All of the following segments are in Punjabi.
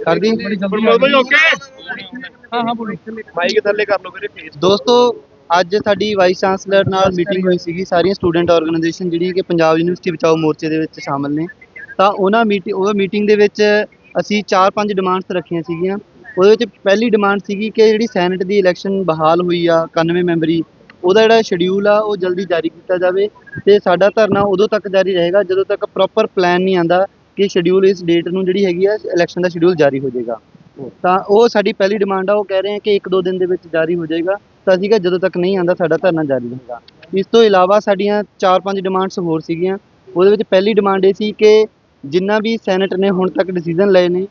ਕਰਦੀ ਬਾਈ ਓਕੇ? ਹਾਂ ਹਾਂ ਬੋਲੋ। ਮਾਈਕ ਥੱਲੇ ਕਰ ਲਓ ਵੀਰੇ ਫੇਸ ਦੋਸਤੋ ਅੱਜ ਸਾਡੀ ਵਾਈਸ ਚਾਂਸਲਰ ਨਾਲ ਮੀਟਿੰਗ ਹੋਈ ਸੀਗੀ ਸਾਰੀਆਂ ਸਟੂਡੈਂਟ ਆਰਗੇਨਾਈਜੇਸ਼ਨ ਜਿਹੜੀਆਂ ਕਿ ਪੰਜਾਬ ਯੂਨੀਵਰਸਿਟੀ ਬਚਾਓ ਮੋਰਚੇ ਦੇ ਵਿੱਚ ਸ਼ਾਮਲ ਨੇ। ਤਾਂ ਉਹਨਾਂ ਮੀਟਿੰਗ ਉਹ ਮੀਟਿੰਗ ਦੇ ਵਿੱਚ ਅਸੀਂ 4-5 ਡਿਮਾਂਡਸ ਰੱਖੀਆਂ ਸੀਗੀਆਂ। ਉਹਦੇ ਵਿੱਚ ਪਹਿਲੀ ਡਿਮਾਂਡ ਸੀਗੀ ਕਿ ਜਿਹੜੀ ਸੈਨੇਟ ਦੀ ਇਲੈਕਸ਼ਨ ਬਹਾਲ ਹੋਈ ਆ 91 ਮੈਂਬਰੀ ਉਹਦਾ ਜਿਹੜਾ ਸ਼ਡਿਊਲ ਆ, ਉਹ ਜਲਦੀ ਜਾਰੀ ਕੀਤਾ ਜਾਵੇ ਤੇ ਸਾਡਾ ਧਰਨਾ ਉਦੋਂ ਤੱਕ ਜਾਰੀ ਰਹੇਗਾ ਜਦੋਂ ਤੱਕ ਪ੍ਰੋਪਰ ਪਲਾਨ ਨਹੀਂ ਆਂਦਾ ਕਿ ਸ਼ਡਿਊਲ ਇਸ ਡੇਟ ਨੂੰ ਜਿਹੜੀ ਹੈਗੀ ਆ ਇਲੈਕਸ਼ਨ ਦਾ ਸ਼ਡਿਊਲ ਜਾਰੀ ਹੋ ਜਾਏਗਾ। ਤਾਂ ਉਹ ਸਾਡੀ ਪਹਿਲੀ ਡਿਮਾਂਡ ਆ, ਉਹ ਕਹਿ ਰਹੇ ਆ ਕਿ ਇੱਕ ਦੋ ਦਿਨ ਦੇ ਵਿੱਚ ਜਾਰੀ ਹੋ ਜਾਏਗਾ। ਤਾਂ ਅਸੀਂ ਕਿਹਾ ਜਦੋਂ ਤੱਕ ਨਹੀਂ ਆਂਦਾ ਸਾਡਾ ਧਰਨਾ ਜਾਰੀ ਰਹੇਗਾ। ਇਸ ਤੋਂ ਇਲਾਵਾ ਸਾਡੀਆਂ ਚਾਰ ਪੰਜ ਡਿਮਾਂਡਸ ਹੋਰ ਸੀਗੀਆਂ। ਉਹਦੇ ਵਿੱਚ ਪਹਿਲੀ ਡਿਮਾਂਡ ਇਹ ਸੀ ਕਿ ਜਿੰਨਾ ਵੀ ਸੈਨੇਟ ਨੇ ਹੁਣ ਤੱਕ ਡਿਸੀਜਨ ਲਏ ਨੇ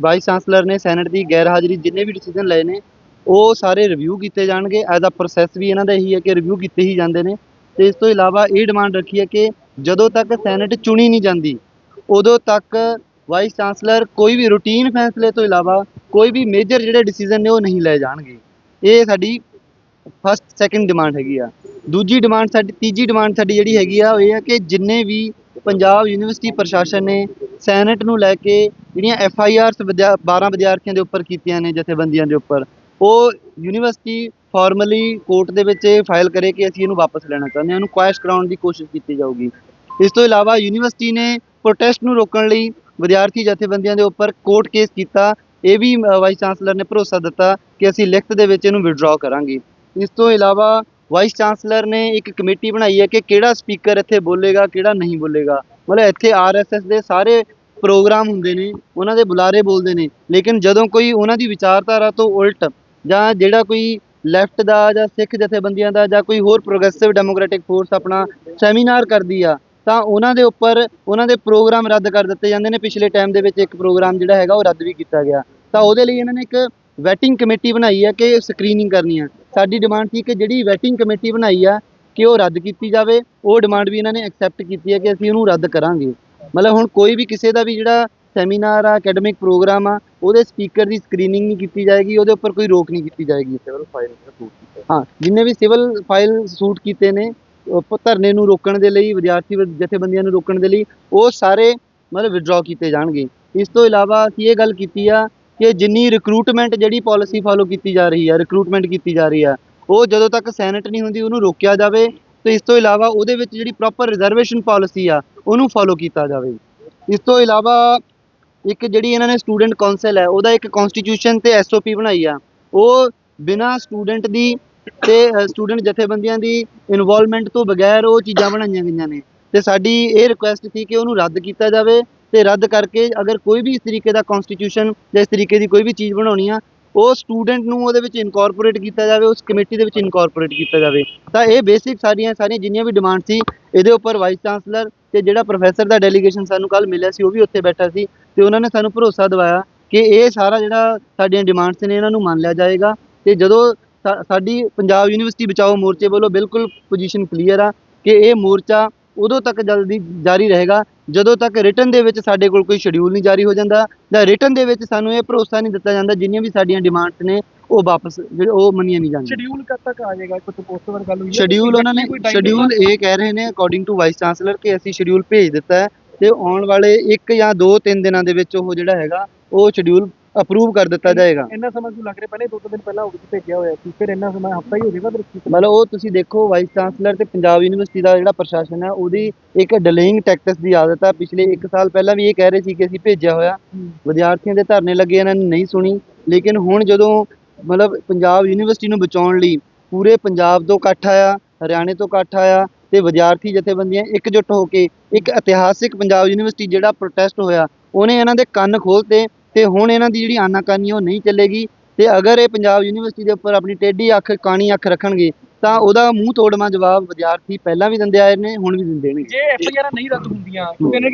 ਵਾਈਸ ਚਾਂਸਲਰ ਨੇ ਸੈਨੇਟ ਦੀ ਗੈਰ ਹਾਜ਼ਰੀ ਜਿੰਨੇ ਵੀ ਡਿਸੀਜਨ ਲਏ ਨੇ ਉਹ ਸਾਰੇ ਰਿਵਿਊ ਕੀਤੇ ਜਾਣਗੇ। ਐਜ਼ ਅ ਪ੍ਰੋਸੈਸ ਵੀ ਇਹਨਾਂ ਦਾ ਇਹੀ ਹੈ ਕਿ ਰਿਵਿਊ ਕੀਤੇ ਹੀ ਜਾਂਦੇ ਨੇ। ਤੇ ਇਸ ਤੋਂ ਇਲਾਵਾ ਇਹ ਡਿਮਾਂਡ ਰੱਖੀ ਹੈ ਕਿ ਜਦੋਂ ਤੱਕ ਸੈਨੇਟ ਚੁਣੀ ਨਹੀਂ ਜਾਂਦੀ, ਉਦੋਂ ਤੱਕ ਵਾਈਸ ਚਾਂਸਲਰ ਕੋਈ ਵੀ ਰੂਟੀਨ ਫੈਸਲੇ ਤੋਂ ਇਲਾਵਾ ਕੋਈ ਵੀ ਮੇਜਰ ਜਿਹੜੇ ਡਿਸੀਜਨ ਨੇ ਉਹ ਨਹੀਂ ਲੈ ਜਾਣਗੇ। ਇਹ ਸਾਡੀ ਫਸਟ ਸੈਕਿੰਡ ਡਿਮਾਂਡ ਹੈਗੀ ਆ। ਦੂਜੀ ਡਿਮਾਂਡ ਸਾਡੀ, ਤੀਜੀ ਡਿਮਾਂਡ ਸਾਡੀ ਜਿਹੜੀ ਹੈਗੀ ਆ, ਉਹ ਇਹ ਹੈ ਕਿ ਜਿੰਨੇ ਵੀ ਪੰਜਾਬ ਯੂਨੀਵਰਸਿਟੀ ਪ੍ਰਸ਼ਾਸਨ ਨੇ ਸੈਨੇਟ ਨੂੰ ਲੈ ਕੇ ਜਿਹੜੀਆਂ ਐਫ ਆਈ ਆਰਸ 12 ਵਿਦਿਆਰਥੀਆਂ ਦੇ ਉੱਪਰ ਕੀਤੀਆਂ ਨੇ, ਜਥੇਬੰਦੀਆਂ ਦੇ ਉੱਪਰ ਉਹ ਯੂਨੀਵਰਸਿਟੀ ਫਾਰਮਲੀ ਕੋਰਟ ਦੇ ਵਿੱਚ ਇਹ ਫਾਈਲ ਕਰੇ ਕਿ ਅਸੀਂ ਇਹਨੂੰ ਵਾਪਸ ਲੈਣਾ ਚਾਹੁੰਦੇ ਹਾਂ, ਉਹਨੂੰ ਕੁਐਸ਼ ਕਰਾਉਣ ਦੀ ਕੋਸ਼ਿਸ਼ ਕੀਤੀ ਜਾਊਗੀ। ਇਸ ਤੋਂ ਇਲਾਵਾ ਯੂਨੀਵਰਸਿਟੀ ਨੇ ਪ੍ਰੋਟੈਸਟ ਨੂੰ ਰੋਕਣ ਲਈ ਵਿਦਿਆਰਥੀ ਜਥੇਬੰਦੀਆਂ ਦੇ ਉੱਪਰ ਕੋਰਟ ਕੇਸ ਕੀਤਾ। ਇਹ ਵੀ ਵਾਈਸ ਚਾਂਸਲਰ ਨੇ ਭਰੋਸਾ ਦਿੱਤਾ ਕਿ ਅਸੀਂ ਲਿਖਤ ਦੇ ਵਿੱਚ ਇਹਨੂੰ ਵਿਡਰਾਅ ਕਰਾਂਗੇ। ਇਸ ਤੋਂ ਇਲਾਵਾ ਵਾਈਸ ਚਾਂਸਲਰ ਨੇ ਇੱਕ ਕਮੇਟੀ ਬਣਾਈ ਹੈ ਕਿ ਕਿਹੜਾ ਸਪੀਕਰ ਇੱਥੇ ਬੋਲੇਗਾ, ਕਿਹੜਾ ਨਹੀਂ ਬੋਲੇਗਾ। ਮਤਲਬ ਇੱਥੇ ਆਰਐਸਐਸ ਦੇ ਸਾਰੇ ਪ੍ਰੋਗਰਾਮ ਹੁੰਦੇ ਨੇ, ਉਹਨਾਂ ਦੇ ਬੁਲਾਰੇ ਬੋਲਦੇ ਨੇ। ਲੇਕਿਨ ਜਦੋਂ ਕੋਈ ਉਹਨਾਂ ਦੀ ਵਿਚਾਰਧਾਰਾ ਤੋਂ ਉਲਟ ਜਾਂ ਜਿਹੜਾ ਕੋਈ ਲੈਫਟ ਦਾ ਜਾਂ ਸਿੱਖ ਜਥੇਬੰਦੀਆਂ ਦਾ ਜਾਂ ਕੋਈ ਹੋਰ ਪ੍ਰੋਗਰੈਸਿਵ ਡੈਮੋਕ੍ਰੈਟਿਕ ਫੋਰਸ ਆਪਣਾ ਸੈਮੀਨਾਰ ਕਰਦੀ ਆ, ਤਾਂ ਉਹਨਾਂ ਦੇ ਉੱਪਰ ਉਹਨਾਂ ਦੇ ਪ੍ਰੋਗਰਾਮ ਰੱਦ ਕਰ ਦਿੱਤੇ ਜਾਂਦੇ ਨੇ। ਪਿਛਲੇ ਟਾਈਮ ਦੇ ਵਿੱਚ ਇੱਕ ਪ੍ਰੋਗਰਾਮ ਜਿਹੜਾ ਹੈਗਾ ਉਹ ਰੱਦ ਵੀ ਕੀਤਾ ਗਿਆ। ਤਾਂ ਉਹਦੇ ਲਈ ਇਹਨਾਂ ਨੇ ਇੱਕ ਵੈਟਿੰਗ ਕਮੇਟੀ ਬਣਾਈ ਹੈ ਕਿ ਸਕਰੀਨਿੰਗ ਕਰਨੀ ਆ। ਸਾਡੀ ਡਿਮਾਂਡ ਸੀ ਕਿ ਜਿਹੜੀ ਵੈਟਿੰਗ ਕਮੇਟੀ ਬਣਾਈ ਆ, ਕਿ ਉਹ ਰੱਦ ਕੀਤੀ ਜਾਵੇ। ਉਹ ਡਿਮਾਂਡ ਵੀ ਇਹਨਾਂ ਨੇ ਐਕਸੈਪਟ ਕੀਤੀ ਹੈ ਕਿ ਅਸੀਂ ਉਹਨੂੰ ਰੱਦ ਕਰਾਂਗੇ। ਮਤਲਬ ਹੁਣ ਕੋਈ ਵੀ ਕਿਸੇ ਦਾ ਵੀ ਜਿਹੜਾ ਸੈਮੀਨਾਰ ਆ ਅਕੈਡਮਿਕ ਪ੍ਰੋਗਰਾਮ ਆ ਉਹਦੇ ਸਪੀਕਰ ਦੀ ਸਕਰੀਨਿੰਗ ਨਹੀਂ ਕੀਤੀ ਜਾਏਗੀ ਉਹਦੇ ਉੱਪਰ ਕੋਈ ਰੋਕ ਨਹੀਂ ਕੀਤੀ ਜਾਏਗੀ। ਸਿਵਲ ਫਾਈਲ ਹਾਂ ਜਿੰਨੇ ਵੀ ਸਿਵਲ ਫਾਈਲ ਸੂਟ ਕੀਤੇ ਨੇ ਉਹ ਧਰਨੇ ਨੂੰ ਰੋਕਣ ਦੇ ਲਈ ਵਿਦਿਆਰਥੀ ਜਥੇਬੰਦੀਆਂ ਨੂੰ ਰੋਕਣ ਦੇ ਲਈ ਉਹ ਸਾਰੇ ਮਤਲਬ ਵਿਡਰਾਅ ਕੀਤੇ ਜਾਣਗੇ। ਇਸ ਤੋਂ ਇਲਾਵਾ ਅਸੀਂ ਇਹ ਗੱਲ ਕੀਤੀ ਆ ਕਿ ਜਿੰਨੀ ਰਿਕਰੂਟਮੈਂਟ ਜਿਹੜੀ ਪਾਲਿਸੀ ਫਾਲੋ ਕੀਤੀ ਜਾ ਰਹੀ ਆ ਰਿਕਰੂਟਮੈਂਟ ਕੀਤੀ ਜਾ ਰਹੀ ਆ ਉਹ ਜਦੋਂ ਤੱਕ ਸੈਨੇਟ ਨਹੀਂ ਹੁੰਦੀ ਉਹਨੂੰ ਰੋਕਿਆ ਜਾਵੇ ਤੇ ਇਸ ਤੋਂ ਇਲਾਵਾ ਉਹਦੇ ਵਿੱਚ ਜਿਹੜੀ ਪ੍ਰੋਪਰ ਰਿਜ਼ਰਵੇਸ਼ਨ ਪਾਲਿਸੀ ਆ ਉਹਨੂੰ ਫਾਲੋ ਕੀਤਾ ਜਾਵੇ। ਇਸ ਤੋਂ ਇਲਾਵਾ ਇੱਕ ਜਿਹੜੀ ਇਹਨਾਂ ਨੇ ਸਟੂਡੈਂਟ ਕਾਉਂਸਲ ਹੈ, ਉਹਦਾ ਇੱਕ ਕਨਸਟੀਟਿਊਸ਼ਨ ਤੇ ਐਸਓਪੀ ਬਣਾਈ ਆ। ਉਹ ਬਿਨਾਂ ਸਟੂਡੈਂਟ ਦੀ ਤੇ ਸਟੂਡੈਂਟ ਜਥੇਬੰਦੀਆਂ ਦੀ ਇਨਵੋਲਵਮੈਂਟ ਤੋਂ ਬਗੈਰ ਉਹ ਚੀਜ਼ਾਂ ਬਣਾਈਆਂ ਗਈਆਂ ਨੇ। ਤੇ ਸਾਡੀ ਇਹ ਰਿਕੁਐਸਟ ਸੀ ਕਿ ਉਹਨੂੰ ਰੱਦ ਕੀਤਾ ਜਾਵੇ ਤੇ ਰੱਦ ਕਰਕੇ ਅਗਰ ਕੋਈ ਵੀ ਇਸ ਤਰੀਕੇ ਦਾ ਕਨਸਟੀਟਿਊਸ਼ਨ ਜਾਂ ਇਸ ਤਰੀਕੇ ਦੀ ਕੋਈ ਵੀ ਚੀਜ਼ ਬਣਾਉਣੀ ਆ, ਉਹ ਸਟੂਡੈਂਟ ਨੂੰ ਉਹਦੇ ਵਿੱਚ ਇਨਕੋਰਪੋਰੇਟ ਕੀਤਾ ਜਾਵੇ, ਉਸ ਕਮੇਟੀ ਦੇ ਵਿੱਚ ਇਨਕੋਰਪੋਰੇਟ ਕੀਤਾ ਜਾਵੇ। ਤਾਂ ਇਹ ਬੇਸਿਕ ਸਾਰੀਆਂ ਸਾਰੀਆਂ ਜਿੰਨੀਆਂ ਵੀ ਡਿਮਾਂਡ ਸੀ, ਇਹਦੇ ਉੱਪਰ ਵਾਈਸ ਚਾਂਸਲਰ ਤੇ ਜਿਹੜਾ ਪ੍ਰੋਫੈਸਰ ਦਾ ਡੈਲੀਗੇਸ਼ਨ ਸਾਨੂੰ ਕੱਲ ਮਿਲਿਆ ਸੀ, ਉਹ ਵੀ ਉੱਥੇ ਬੈਠਾ ਸੀ ਤੇ ਉਹਨਾਂ ਨੇ ਸਾਨੂੰ ਭਰੋਸਾ ਦਿਵਾਇਆ ਕਿ ਇਹ ਸਾਰਾ ਜਿਹੜਾ ਸਾਡੀਆਂ ਡਿਮਾਂਡਸ ਨੇ, ਇਹਨਾਂ ਨੂੰ ਮੰਨ ਲਿਆ ਜਾਏਗਾ ਤੇ ਜਦੋਂ ਸਾ- ਸਾਡੀ ਪੰਜਾਬ ਯੂਨੀਵਰਸਿਟੀ ਬਚਾਓ ਮੋਰਚੇ ਵੱਲੋਂ ਬਿਲਕੁਲ ਪੋਜੀਸ਼ਨ ਕਲੀਅਰ ਆ ਕਿ ਇਹ ਮੋਰਚਾ ਉਦੋਂ ਤੱਕ ਜਲਦੀ ਜਾਰੀ ਰਹੇਗਾ, ਜਦੋਂ ਤੱਕ ਰਿਟਨ ਦੇ ਵਿੱਚ ਸਾਡੇ ਕੋਲ ਕੋਈ ਸ਼ਡਿਊਲ ਨਹੀਂ ਜਾਰੀ ਹੋ ਜਾਂਦਾ, ਜਾਂ ਰਿਟਨ ਦੇ ਵਿੱਚ ਸਾਨੂੰ ਇਹ ਭਰੋਸਾ ਨਹੀਂ ਦਿੱਤਾ ਜਾਂਦਾ ਜਿੰਨੀਆਂ ਵੀ ਸਾਡੀਆਂ ਡਿਮਾਂਡਸ ਨੇ ਉਹ ਵਾਪਸ ਜਿਹੜੇ ਉਹ ਮੰਨੀਆਂ ਨਹੀਂ ਜਾਂਦੀਆਂ। ਸ਼ਡਿਊਲ ਕਦ ਤੱਕ ਆ ਜਾਏਗਾ? ਕੁਝ ਗੱਲ ਹੋਈ ਹੈ ਸ਼ਡਿਊਲ ਉਹਨਾਂ ਨੇ ਸ਼ਡਿਊਲ ਇਹ ਕਹਿ ਰਹੇ ਨੇ ਅਕੋਰਡਿੰਗ ਟੂ ਵਾਈਸ ਚਾਂਸਲਰ ਕਿ ਅਸੀਂ ਸ਼ਡਿਊਲ ਭੇਜ ਦਿੱਤਾ ਹੈ ਤੇ ਆਉਣ ਵਾਲੇ 1 ਜਾਂ 2-3 ਦਿਨਾਂ ਦੇ ਵਿੱਚ ਉਹ ਜਿਹੜਾ ਹੈਗਾ ਉਹ ਸ਼ਡਿਊਲ ਅਪਰੂਵ ਕਰ ਦਿੱਤਾ ਜਾਏਗਾ। ਇੰਨਾ ਸਮਾਂ ਕਿਉਂ ਲੱਗ ਰਿਹਾ? ਪਹਿਲੇ ਦੋ ਦਿਨ ਪਹਿਲਾਂ ਆਊਟ ਭੇਜਿਆ ਹੋਇਆ ਸੀ ਫਿਰ ਇੰਨਾ ਸਮਾਂ ਹਫਤਾ ਹੀ ਹੋ ਜਾਏਗਾ ਫਿਰ ਮਤਲਬ ਉਹ ਤੁਸੀਂ ਦੇਖੋ ਵਾਈਸ ਚਾਂਸਲਰ ਤੇ ਪੰਜਾਬ ਯੂਨੀਵਰਸਿਟੀ ਦਾ ਜਿਹੜਾ ਪ੍ਰਸ਼ਾਸਨ ਹੈ ਉਹਦੀ ਇੱਕ ਡਿਲੇਇੰਗ ਟੈਕਟਿਕਸ ਦੀ ਆਦਤ ਹੈ ਪਿਛਲੇ 1 ਸਾਲ ਪਹਿਲਾਂ ਵੀ ਇਹ ਕਹਿ ਰਹੇ ਸੀ ਕਿ ਅਸੀਂ ਭੇਜਿਆ ਹੋਇਆ। ਵਿਦਿਆਰਥੀਆਂ ਦੇ ਧਰਨੇ ਲੱਗੇ ਇਹਨਾਂ ਨੇ ਨਹੀਂ ਸੁਣੀ। ਲੇਕਿਨ ਹੁਣ ਜਦੋਂ ਮਤਲਬ ਪੰਜਾਬ ਯੂਨੀਵਰਸਿਟੀ ਨੂੰ ਬਚਾਉਣ ਲਈ ਪੂਰੇ ਪੰਜਾਬ ਤੋਂ ਇਕੱਠ ਆਇਆ ਹਰਿਆਣੇ ਤੋਂ ਇਕੱਠ ਆਇਆ ਤੇ ਵਿਦਿਆਰਥੀ ਜਥੇਬੰਦੀਆਂ ਇਕਜੁੱਟ ਹੋ ਕੇ ਇੱਕ ਇਤਿਹਾਸਿਕ ਪੰਜਾਬ ਯੂਨੀਵਰਸਿਟੀ ਜਿਹੜਾ ਪ੍ਰੋਟੈਸਟ ਹੋਇਆ ਉਹਨੇ ਇਹਨਾਂ ਦੇ ਕੰਨ ਖੋਲ੍ਹਤੇ ਤੇ ਹੁਣ ਇਹਨਾਂ ਦੀ ਜਿਹੜੀ ਆਨਾਕਾਨੀ ਉਹ ਨਹੀਂ ਚੱਲੇਗੀ ਤੇ ਅਗਰ ਇਹ ਪੰਜਾਬ ਯੂਨੀਵਰਸਿਟੀ ਦੇ ਉੱਪਰ ਆਪਣੀ ਟੇਢੀ ਅੱਖ ਕਾਣੀ ਅੱਖ ਰੱਖਣਗੇ ਤਾਂ ਉਹਦਾ ਮੂੰਹ ਤੋੜਵਾਂ ਜਵਾਬ ਵਿਦਿਆਰਥੀ ਪਹਿਲਾਂ ਵੀ ਦਿੰਦੇ ਆਏ ਨੇ ਹੁਣ ਵੀ ਦਿੰਦੇ ਨੇ। ਜੇ ਐਫ ਆਈ ਆਰ ਨਹੀਂ ਰੱਦ ਹੁੰਦੀਆਂ ਕਹਿੰਦੇ